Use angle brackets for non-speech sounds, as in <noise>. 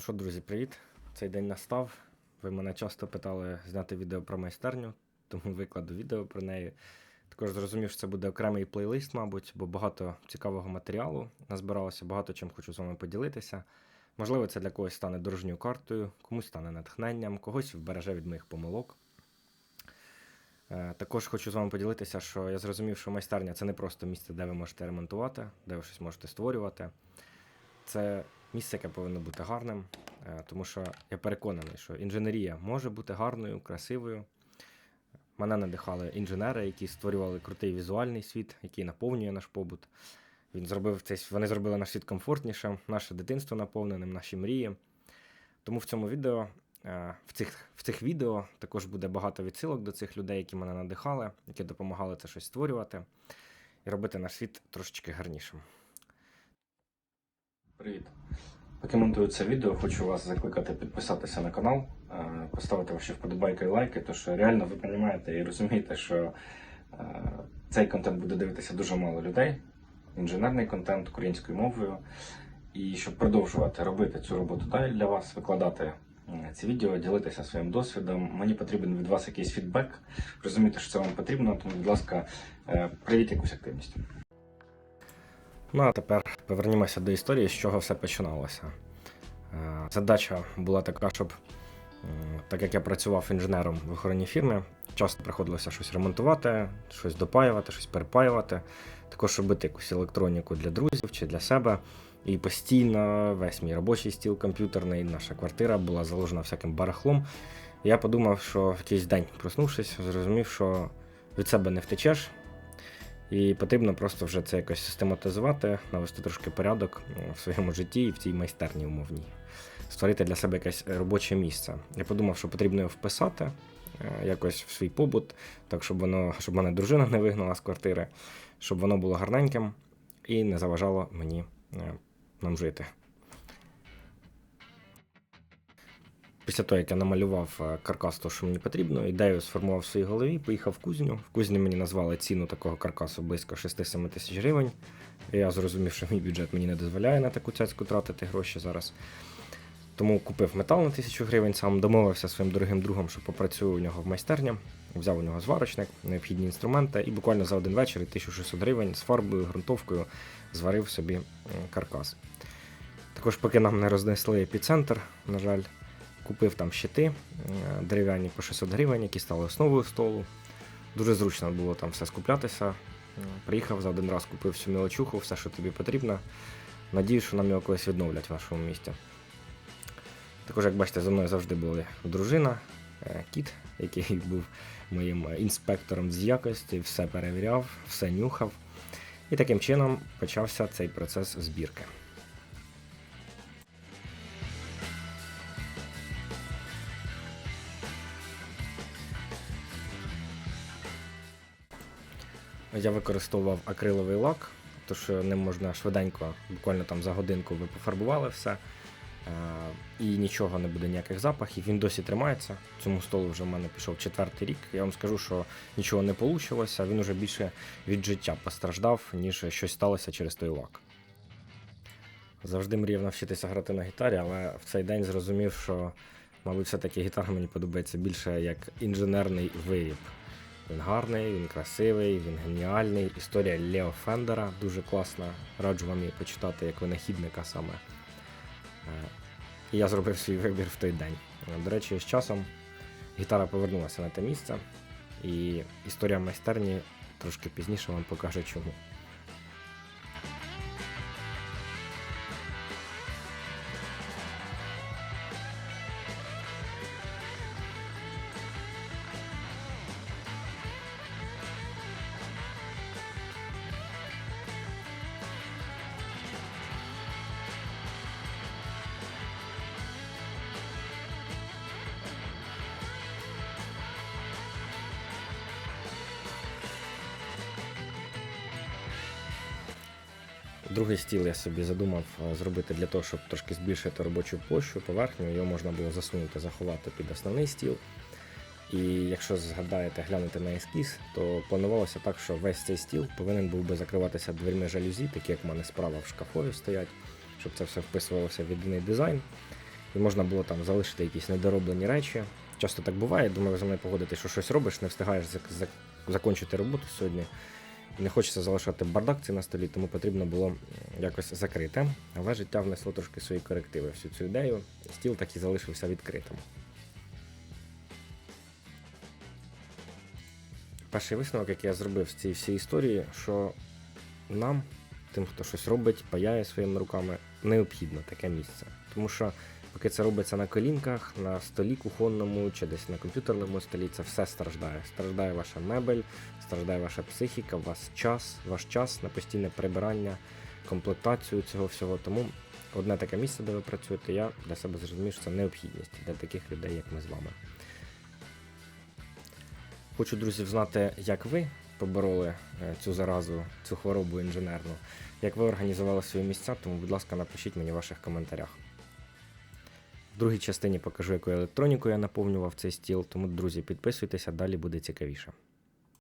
Ну що, друзі, привіт! Цей день настав. Ви мене часто питали зняти відео про майстерню, тому викладу відео про неї. Також зрозумів, що це буде окремий плейлист, мабуть, бо багато цікавого матеріалу назбиралося, багато чим хочу з вами поділитися. Можливо, це для когось стане дорожньою картою, комусь стане натхненням, когось вбереже від моїх помилок. Е, Також хочу з вами поділитися, що я зрозумів, що майстерня це не просто місце, де ви можете ремонтувати, де ви щось можете створювати. Це місце, яке повинно бути гарним, е, тому що я переконаний, що інженерія може бути гарною, красивою. Мене надихали інженери, які створювали крутий візуальний світ, який наповнює наш побут. Він зробив цей, вони зробили наш світ комфортнішим, наше дитинство наповненим, наші мрії. Тому в цьому відео, е, в цих, в цих відео також буде багато відсилок до цих людей, які мене надихали, які допомагали це щось створювати і робити наш світ трошечки гарнішим. Привіт. Поки монтую це відео, хочу вас закликати підписатися на канал, е, поставити ваші вподобайки і лайки, тому що реально ви розумієте і розумієте, що е, цей контент буде дивитися дуже мало людей, інженерний контент українською мовою. І щоб продовжувати робити цю роботу далі для вас, викладати е, ці відео, ділитися своїм досвідом, мені потрібен від вас якийсь фідбек. Розумієте, що це вам потрібно, тому, будь ласка, проявіть якусь активність. Ну а тепер повернімося до історії, з чого все починалося. Е, Задача була така, щоб, так як я працював інженером в охоронній фірмі, часто приходилося щось ремонтувати, щось допаювати, щось перепаювати, також робити якусь електроніку для друзів чи для себе. І постійно весь мій робочий стіл комп'ютерний, наша квартира була заложена всяким барахлом. Я подумав, що в якийсь день, проснувшись, зрозумів, що від себе не втечеш, і потрібно просто вже це якось систематизувати, навести трошки порядок е, в своєму житті і в цій майстерні умовній. Створити для себе якесь е, робоче місце. Я подумав, що потрібно його вписати е, якось в свій побут, так щоб воно, щоб мене дружина не вигнала з квартири, щоб воно було гарненьким і не заважало мені нам жити. Після того, як я намалював е, каркас, то, що мені потрібно, ідею сформував в своїй голові, поїхав в кузню. В кузні мені назвали ціну такого каркасу близько 6-7 тисяч гривень. Я зрозумів, що мій бюджет мені не дозволяє на таку цяцьку тратити гроші зараз. Тому купив метал на тисячу гривень, сам домовився своїм дорогим другом, що попрацюю у нього в майстерні. Взяв у нього зварочник, необхідні інструменти, і буквально за один вечір 1600 гривень з фарбою, ґрунтовкою зварив собі каркас. Також, поки нам не рознесли епіцентр, на жаль, купив там щити е, дерев'яні по 600 гривень, які стали основою столу. Дуже зручно було там все скуплятися. Е, Приїхав за один раз, купив всю мілочуху, все, що тобі потрібно. Надіюсь, що нам його колись відновлять в нашому місті. Також, як бачите, за мною завжди були дружина, е, кіт, який <laughs> був моїм інспектором з якості, все перевіряв, все нюхав. І таким чином почався цей процес збірки. Я використовував акриловий лак, що ним можна швиденько, буквально там за годинку ви пофарбували все. е, І нічого не буде ніяких запахів. Він досі тримається. Цьому столу вже в мене пішов четвертий рік. Я вам скажу, що нічого не вийшло. Він уже більше від життя постраждав, ніж щось сталося через той лак. Завжди мріяв навчитися грати на гітарі, але в цей день зрозумів, що, мабуть, все-таки гітара мені подобається більше як інженерний виріб. Він гарний, він красивий, він геніальний. Історія Лео Фендера дуже класна. Раджу вам її почитати як винахідника саме. Е, І я зробив свій вибір в той день. Е, До речі, з часом гітара повернулася на те місце, і історія майстерні трошки пізніше вам покаже чому. Другий стіл я собі задумав е, зробити для того, щоб трошки збільшити робочу площу, поверхню. Його можна було засунути, заховати під основний стіл. І якщо згадаєте, глянути на ескіз, то планувалося так, що весь цей стіл повинен був би закриватися дверми жалюзі, такі як в мене справа в шкафові стоять, щоб це все вписувалося в єдиний дизайн. і можна було там залишити якісь недороблені речі. Часто так буває, думаю, ви за мною погодитесь, що щось робиш, не встигаєш зак- зак- закінчити роботу сьогодні. Не хочеться залишати бардак цей на столі, тому потрібно було якось закрити. Але життя внесло трошки свої корективи всю цю ідею. Стіл так і залишився відкритим. Перший висновок, який я зробив з цієї всієї історії, що нам, тим, хто щось робить, паяє своїми руками, необхідно таке місце. Тому що поки це робиться на колінках, на столі кухонному чи десь на комп'ютерному столі, це все страждає. Страждає ваша мебель, страждає ваша психіка, ваш час, ваш час на постійне прибирання, комплектацію цього всього. Тому одне таке місце, де ви працюєте, я для себе зрозумів, що це необхідність для таких людей, як ми з вами. Хочу, друзі, знати, як ви побороли е, цю заразу, цю хворобу інженерну, як ви організували свої місця, тому, будь ласка, напишіть мені в ваших коментарях. Другій частині покажу, якою електронікою я наповнював цей стіл, тому, друзі, підписуйтеся, далі буде цікавіше.